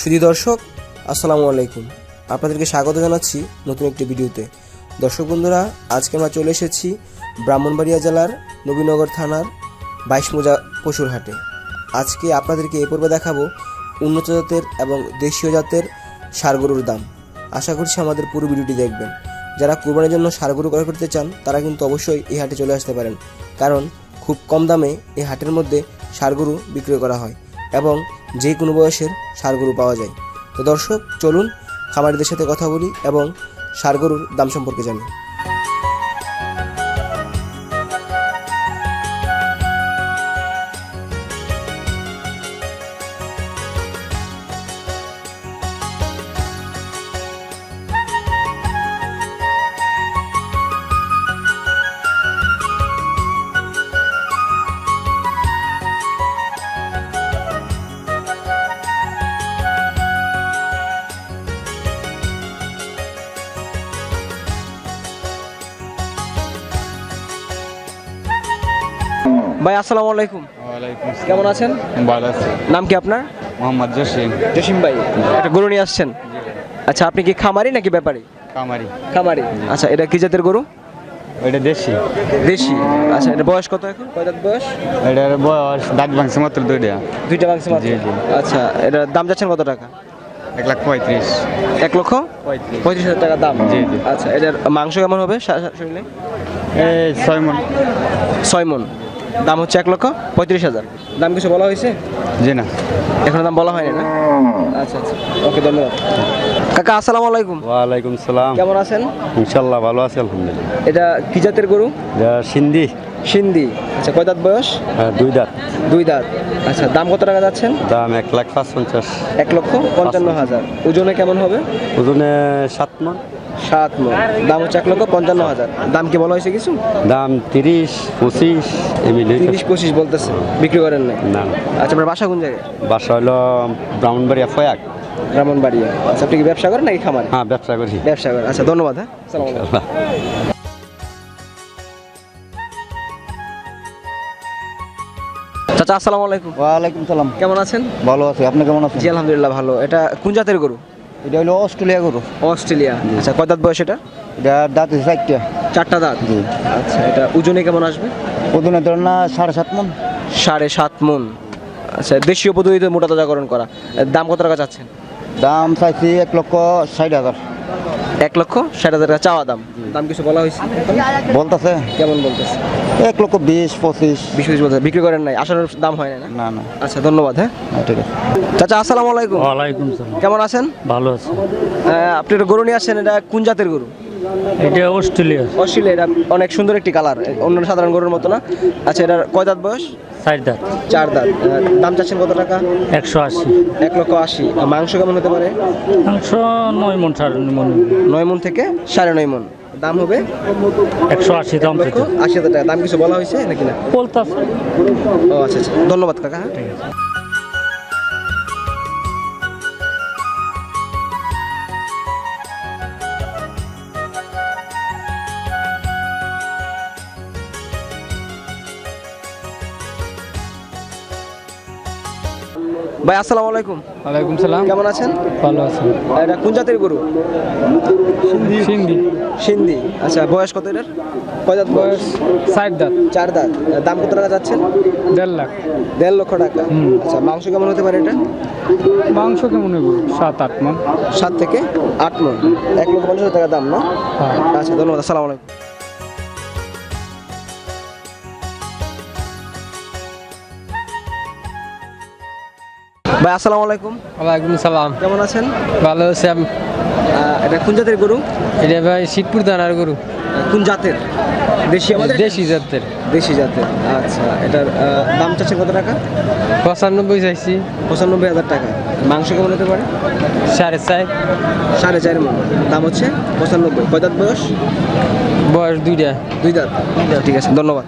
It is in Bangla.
সুধী দর্শক, আসসালামু আলাইকুম। আপনাদেরকে স্বাগত জানাচ্ছি নতুন একটি ভিডিওতে। দর্শক বন্ধুরা, আজকে আমরা চলে এসেছি ব্রাহ্মণবাড়িয়া জেলার নবীনগর থানার বাইশ মোজা পশুর হাটে। আজকে আপনাদেরকে এ পর্বে দেখাবো উন্নত জাতের এবং দেশীয় জাতের ষাড় গরুর দাম। আশা করছি আমাদের পুরো ভিডিওটি দেখবেন। যারা কুরবানির জন্য ষাড় গরু ক্রয় করতে চান, তারা কিন্তু অবশ্যই এই হাটে চলে আসতে পারেন। কারণ খুব কম দামে এই হাটের মধ্যে ষাড় গরু বিক্রয় করা হয় এবং যে কোনো বয়সের সারগরু গরু পাওয়া যায়। তো দর্শক, চলুন খামারিদের সাথে কথা বলি এবং ষাড় গরুর দাম সম্পর্কে জানি। ভাই আসসালামু আলাইকুম। কেমন আছেন? ভালো আছি। নাম কি আপনার? মোহাম্মদ জসিম। জসিম ভাই একটা গরু নিয়ে আসছেন? আচ্ছা আপনি কি খামারি নাকি ব্যাপারী? খামারি। খামারি। আচ্ছা এটা কি জাতের গরু? এটা দেশি। দেশি। আচ্ছা এটা বয়স কত এখন? কয় দাঁত বয়স? এটার বয়স দাঁত ভাঙছে মাত্র দুইটা। দুইটা মাংস মাত্র? জি, জি। আচ্ছা এটা দাম যাচ্ছেন কত টাকা? এক লাখ পঁয়ত্রিশ। এক লক্ষ? পঁয়ত্রিশ। হাজার টাকা দাম। জি, জি। আচ্ছা এটার মাংস কেমন হবে শরীরে? এই ছয় মন। ছয় মন। দাম হচ্ছে এক লক্ষ পঁয়ত্রিশ হাজার। দাম কিছু বলা হয়েছে? জি না। এখন দাম বলা হয়নি না? আচ্ছা আচ্ছা। ওকে ধন্যবাদ। কাকা আসসালামু আলাইকুম। ওয়ালাইকুম সালাম। কেমন আছেন? ইনশাল্লাহ ভালো আছি আলহামদুলিল্লাহ। এটা কি জাতের গরু? যা সিন্ধি। সিন্ধি আচ্ছা কয় দাঁত বয়স? হ্যাঁ, দুই দাঁত। দুই দাঁত। আচ্ছা দাম কত টাকা যাচ্ছেন? দাম এক লাখ পাঁচ পঞ্চাশ এক লক্ষ পঞ্চান্ন হাজার। ওজনে কেমন হবে? ওজনে সাত মন। সাত মন। দাম হচ্ছে এক লক্ষ পঞ্চান্ন হাজার। দাম কি বলা হয়েছে কিছু? দাম তিরিশ পঁচিশ এমনি তিরিশ পঁচিশ বলতেছে। বিক্রি করেন নাই? না। আচ্ছা আপনার বাসা কোন জায়গায়? বাসা হলো ব্রাহ্মণবাড়িয়া ফয়াক ব্রাহ্মণবাড়িয়া। আচ্ছা আপনি কি ব্যবসা করেন নাকি খামার? হ্যাঁ ব্যবসা করি। ব্যবসা করেন। আচ্ছা ধন্যবাদ হ্যাঁ। চাচা আসসালামু আলাইকুম। ওয়ালাইকুম সালাম। কেমন আছেন? ভালো আছি আপনি কেমন আছেন? জি আলহামদুলিল্লাহ ভালো। এটা কোন জাতের গরু? এটা হলো অস্ট্রেলিয়া গরু। অস্ট্রেলিয়া। আচ্ছা কয় দাঁত বয়স এটা? এটা দাঁত চারটা। চারটা দাঁত? জি। আচ্ছা এটা ওজনে কেমন আসবে? ওজনে ধরেন না সাড়ে সাত মন। সাড়ে সাত মন। আচ্ছা দেশীয় পদ্ধতিতে মোটা তাজাকরণ করা। দাম কত টাকা চাচ্ছেন? দাম চাইছি এক লক্ষ ষাট হাজার। এক লক্ষ ষাট হাজার টাকা চাওয়া দাম। দাম কিছু বলা হয়েছে? বলতেছে। কেমন বলতেছে? এক লক্ষ বিশ পঁচিশ। বিশ বিশ বলতে বিক্রি করেন নাই? আসানোর দাম হয় না? না না। আচ্ছা ধন্যবাদ হ্যাঁ। না, ঠিক আছে। চাচা আসসালামু আলাইকুম। ওয়ালাইকুম সালাম। কেমন আছেন? ভালো আছে। আপনি একটা গরু নিয়ে আসছেন এটা কোন জাতের গরু? এটা অস্ট্রেলিয়া। অস্ট্রেলিয়া এটা অনেক সুন্দর একটি কালার অন্য সাধারণ গরুর মতো না? আচ্ছা এটার কয় দাঁত বয়স? চার দাঁত। চার দাঁত। দাম চাচ্ছেন কত টাকা? একশো আশি। এক লক্ষ আশি। আর মাংস কেমন হতে পারে? মাংস নয় মন সাড়ে নয় মন। নয় মন থেকে সাড়ে নয় মন। দাম হবে? একশো আশি দাম আশি হাজার টাকা। দাম কিছু বলা হয়েছে নাকি না? বলতাছে। ও আচ্ছা আচ্ছা। ধন্যবাদ কাকা। ভাই আসসালামু আলাইকুম। ওয়ালাইকুম সালাম। কেমন আছেন? ভালো আছে। এটা কোন জাতের গরু? সিন্ধি। সিন্ধি। আচ্ছা বয়স কত এটার? কয় দাঁত বয়স? চার দাঁত চার দাঁত। দাম কত টাকা যাচ্ছেন দেড় লাখ। দেড় লক্ষ টাকা। আচ্ছা মাংস কেমন হতে পারে এটা? মাংস কেমন হইব? সাত আট মন। সাত থেকে আট মন। এক লক্ষ পঞ্চাশ হাজার টাকা দাম না? হ্যাঁ। আচ্ছা ধন্যবাদ। আসসালামু আলাইকুম। ভাই আসসালামু আলাইকুম। ওয়ালাইকুম সালাম। কেমন আছেন? ভালো আছে এটা কোন জাতের গরু? এটা ভাই শিবপুর দানার গরু। কোন জাতের? দেশি আমাদের দেশি জাতের। দেশি জাতের। আচ্ছা এটার দাম চাচ্ছেন কত টাকা? পঁচানব্বই চাইছি। পঁচানব্বই হাজার টাকা। মাংস কেমন হতে পারে? সাড়ে চার। সাড়ে চার মন। দাম হচ্ছে পঁচানব্বই। কয় দাঁত বয়স? বয়স দুইটা। দুই দাঁত। ঠিক আছে ধন্যবাদ।